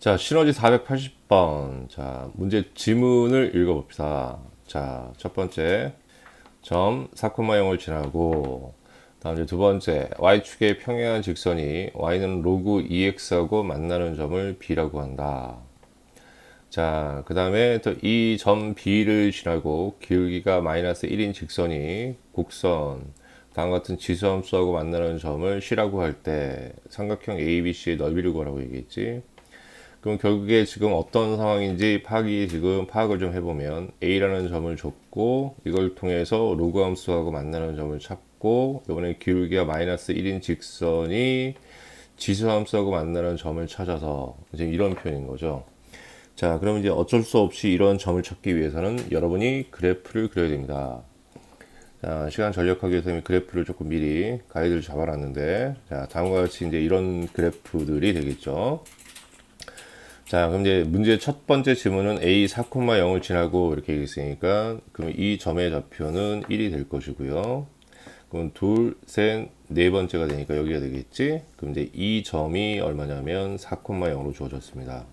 자, 시너지 480번. 자, 문제 지문을 읽어봅시다. 자, 첫 번째. 점 4,0을 지나고, 다음 이제 두 번째. y축의 평행한 직선이 y는 로그 2x하고 만나는 점을 b라고 한다. 자, 그 다음에 또 이 점 b를 지나고 기울기가 마이너스 1인 직선이 곡선, 다음 같은 지수함수하고 만나는 점을 c라고 할 때 삼각형 ABC의 넓이를 구하라고 얘기했지. 그럼 결국에 지금 어떤 상황인지 파악이 지금 파악을 좀 해보면 A라는 점을 줬고 이걸 통해서 로그 함수하고 만나는 점을 찾고 이번에 기울기가 마이너스 1인 직선이 지수 함수하고 만나는 점을 찾아서 이제 이런 표현인 거죠. 자, 그럼 이제 어쩔 수 없이 이런 점을 찾기 위해서는 여러분이 그래프를 그려야 됩니다. 자, 시간 전력하기 위해서 그래프를 조금 미리 가이드를 잡아놨는데, 자, 다음과 같이 이제 이런 그래프들이 되겠죠. 자, 그럼 이제 문제 첫 번째 지문은 A 4,0을 지나고 이렇게 있으니까, 그럼 이 점의 좌표는 1이 될 것이고요. 그럼 둘, 셋, 네 번째가 되니까 여기가 되겠지? 그럼 이제 이 점이 얼마냐면 4,0로 주어졌습니다.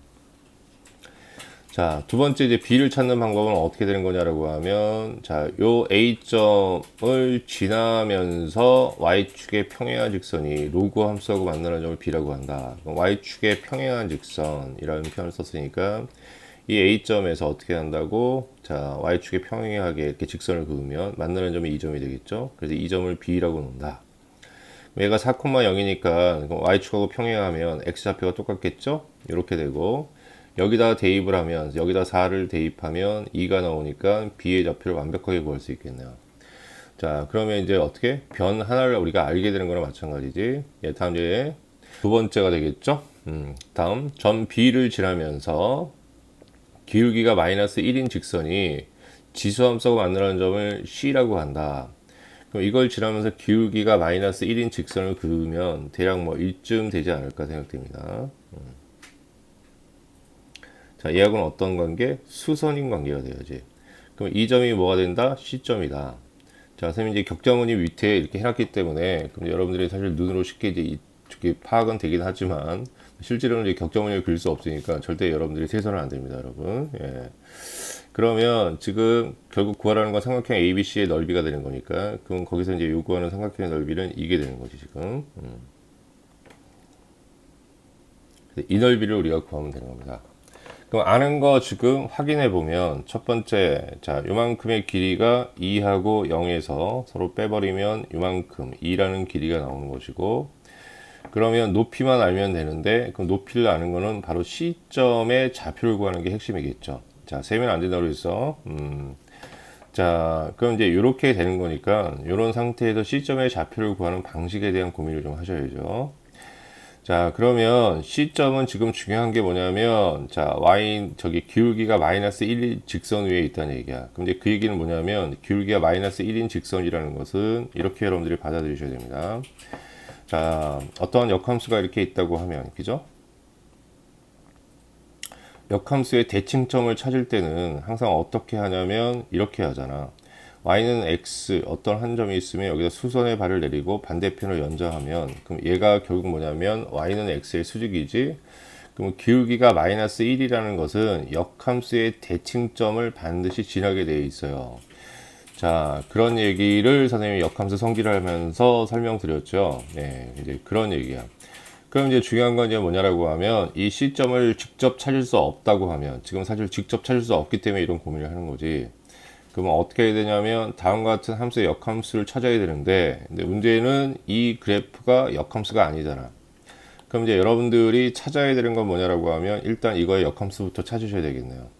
자, 두 번째 이제 B를 찾는 방법은 어떻게 되는 거냐라고 하면, 자, 요 A점을 지나면서 Y축의 평행한 직선이 로그 함수하고 만나는 점을 B라고 한다. Y축의 평행한 직선이라는 표현을 썼으니까, 이 A점에서 어떻게 한다고? 자, Y축에 평행하게 이렇게 직선을 그으면 만나는 점이 이 점이 되겠죠? 그래서 이 점을 B라고 놓는다. 얘가 4,0이니까 Y축하고 평행하면 X좌표가 똑같겠죠? 이렇게 되고, 여기다 대입을 하면 여기다 4를 대입하면 2가 나오니까 b의 좌표를 완벽하게 구할 수 있겠네요. 자 그러면 이제 어떻게 변 하나를 우리가 알게 되는 거랑 마찬가지지. 예, 다음 이제 두 번째가 되겠죠. 음, 다음 점 b를 지나면서 기울기가 마이너스 1인 직선이 지수함수하고 만나는 점을 c라고 한다. 그럼 이걸 지나면서 기울기가 마이너스 1인 직선을 그으면 대략 뭐 1쯤 되지 않을까 생각됩니다. 음. 자, 얘하고는 어떤 관계? 수선인 관계가 돼야지. 그럼 이 점이 뭐가 된다? C점이다. 자, 선생님이 이제 격자무늬 밑에 이렇게 해놨기 때문에, 그럼 여러분들이 사실 눈으로 쉽게 이제 이렇게 파악은 되긴 하지만, 실제로는 이제 격자무늬를 그릴 수 없으니까 절대 여러분들이 세선은 안 됩니다, 여러분. 예. 그러면 지금 결국 구하라는 건 삼각형 ABC의 넓이가 되는 거니까, 그럼 거기서 이제 요구하는 삼각형의 넓이는 이게 되는 거지, 지금. 음. 이 넓이를 우리가 구하면 되는 겁니다. 그럼 아는 거 지금 확인해 보면 첫 번째 자 요만큼의 길이가 2하고 0에서 서로 빼버리면 요만큼 2라는 길이가 나오는 것이고 그러면 높이만 알면 되는데 그럼 높이를 아는 거는 바로 C점의 좌표를 구하는 게 핵심이겠죠 자 세면 안 된다고 했어 음. 자 그럼 이제 이렇게 되는 거니까 이런 상태에서 C점의 좌표를 구하는 방식에 대한 고민을 좀 하셔야죠 자, 그러면 C점은 지금 중요한 게 뭐냐면, 자, Y, 저기 기울기가 마이너스 1인 직선 위에 있다는 얘기야. 이제 그 얘기는 뭐냐면, 기울기가 마이너스 1인 직선이라는 것은 이렇게 여러분들이 받아들이셔야 됩니다. 자, 어떠한 역함수가 이렇게 있다고 하면, 그죠? 역함수의 대칭점을 찾을 때는 항상 어떻게 하냐면, 이렇게 하잖아. Y는 x 어떤 한 점이 있으면 여기서 수선의 발을 내리고 반대편을 연장하면 그럼 얘가 결국 뭐냐면 y는 x의 수직이지 그럼 기울기가 마이너스 1이라는 것은 역함수의 대칭점을 반드시 지나게 되어 있어요. 자, 그런 얘기를 선생님이 역함수 성질을 하면서 설명드렸죠. 네, 이제 그런 얘기야. 그럼 이제 중요한 건 이제 뭐냐라고 하면 이 시점을 직접 찾을 수 없다고 하면 지금 사실 직접 찾을 수 없기 때문에 이런 고민을 하는 거지. 그러면 어떻게 해야 되냐면 다음과 같은 함수의 역함수를 찾아야 되는데 근데 문제는 이 그래프가 역함수가 아니잖아. 그럼 이제 여러분들이 찾아야 되는 건 뭐냐라고 하면 일단 이거의 역함수부터 찾으셔야 되겠네요.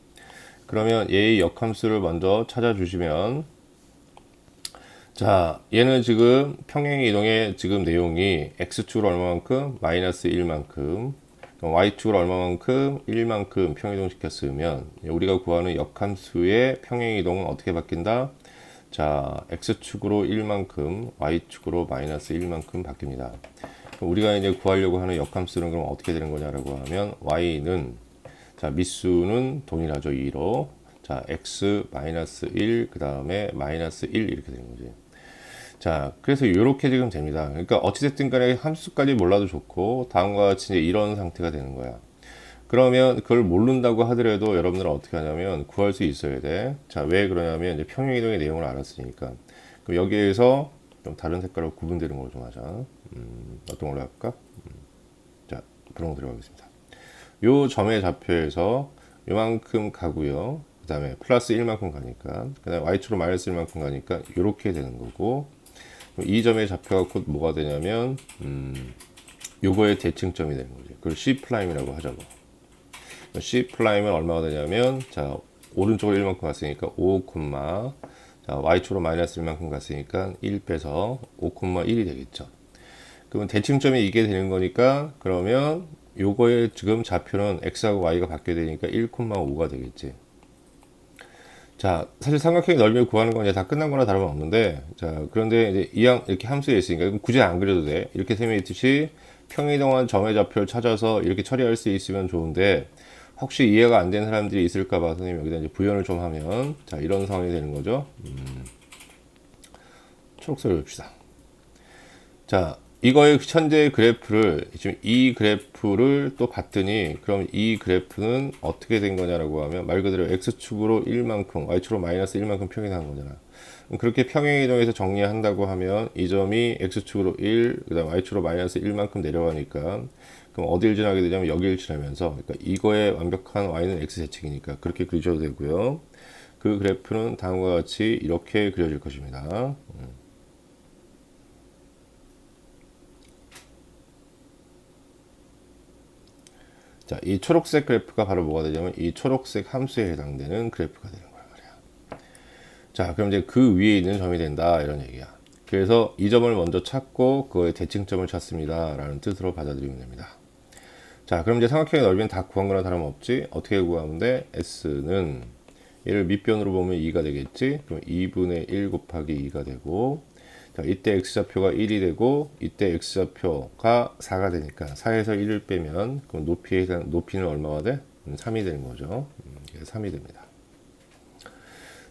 그러면 얘의 역함수를 먼저 찾아주시면 자 얘는 지금 평행 이동의 지금 내용이 x축으로 얼마만큼 마이너스 1만큼 y축을 얼마만큼 1만큼 평이동시켰으면 우리가 구하는 역함수의 평행이동은 어떻게 바뀐다? 자, x축으로 1만큼, y축으로 마이너스 1만큼 바뀝니다. 우리가 이제 구하려고 하는 역함수는 그럼 어떻게 되는 거냐라고 하면 y는 자, 미수는 동일하죠. 2로. 자, x 마이너스 1, 그 다음에 마이너스 1 이렇게 되는 거지. 자, 그래서 이렇게 지금 됩니다. 그러니까 어찌됐든 간에 함수까지 몰라도 좋고, 다음과 같이 이런 상태가 되는 거야. 그러면 그걸 모른다고 하더라도 여러분들은 어떻게 하냐면 구할 수 있어야 돼. 자, 왜 그러냐면 이제 평행 이동의 내용을 알았으니까. 그럼 여기에서 좀 다른 색깔로 구분되는 걸로 좀 하자. 음, 어떤 걸로 할까? 음, 자, 그런 거 들어가겠습니다. 요 점의 좌표에서 요만큼 가고요. 그 다음에 플러스 1만큼 가니까 그 다음에 y축으로 마이너스 1만큼 가니까 이렇게 되는 거고 이 좌표가 곧 뭐가 되냐면 음, 요거의 대칭점이 되는 거죠. 그걸 C'이라고 하죠. 뭐. C'은 얼마가 되냐면 자 오른쪽으로 1만큼 갔으니까 5, 자 y축으로 마이너스 1만큼 갔으니까 1 빼서 5,1이 되겠죠. 그러면 대칭점이 이게 되는 거니까 그러면 요거의 지금 좌표는 x하고 y가 바뀌게 되니까 1,5가 되겠지. 자, 사실 삼각형의 넓이를 구하는 건 이제 다 끝난 거나 다름없는데, 자, 그런데 이제 이항 이렇게 함수에 있으니까, 굳이 안 그려도 돼. 이렇게 셈에 있듯이 평이동한 점의 좌표를 찾아서 이렇게 처리할 수 있으면 좋은데, 혹시 이해가 안 되는 사람들이 있을까봐 선생님 여기다 이제 부연을 좀 하면, 자, 이런 상황이 되는 거죠. 음, 초록색을 봅시다. 자, 이거의 현재 그래프를 지금 이 그래프를 또 봤더니 그럼 이 그래프는 어떻게 된 거냐라고 하면 말 그대로 x축으로 1만큼 y축으로 마이너스 1만큼 평행한 거잖아. 그렇게 평행 이동해서 정리한다고 하면 이 점이 x축으로 1, 그 다음 y축으로 마이너스 1만큼 내려가니까 그럼 어디를 지나게 되냐면 여기를 지나면서 그러니까 이거의 완벽한 y는 x 세칙이니까 그렇게 그리셔도 되고요. 그 그래프는 다음과 같이 이렇게 그려질 것입니다. 자, 이 초록색 그래프가 바로 뭐가 되냐면 이 초록색 함수에 해당되는 그래프가 되는 거야 말이야. 자, 그럼 이제 그 위에 있는 점이 된다 이런 얘기야. 그래서 이 점을 먼저 찾고 그거의 대칭점을 찾습니다. 라는 뜻으로 받아들이면 됩니다. 자, 그럼 이제 삼각형의 넓이는 다 구한 거나 다름없지. 어떻게 구하면 돼? S는 얘를 밑변으로 보면 2가 되겠지. 그럼 2분의 1 곱하기 2가 되고 자, 이때 x좌표가 1이 되고 이때 x좌표가 4가 되니까 4에서 1을 빼면 그럼 높이에 대한 높이는 얼마가 돼? 3이 되는 거죠. 음, 3이 됩니다.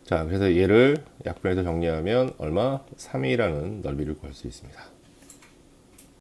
자, 그래서 얘를 약분해서 정리하면 얼마? 3이라는 넓이를 구할 수 있습니다.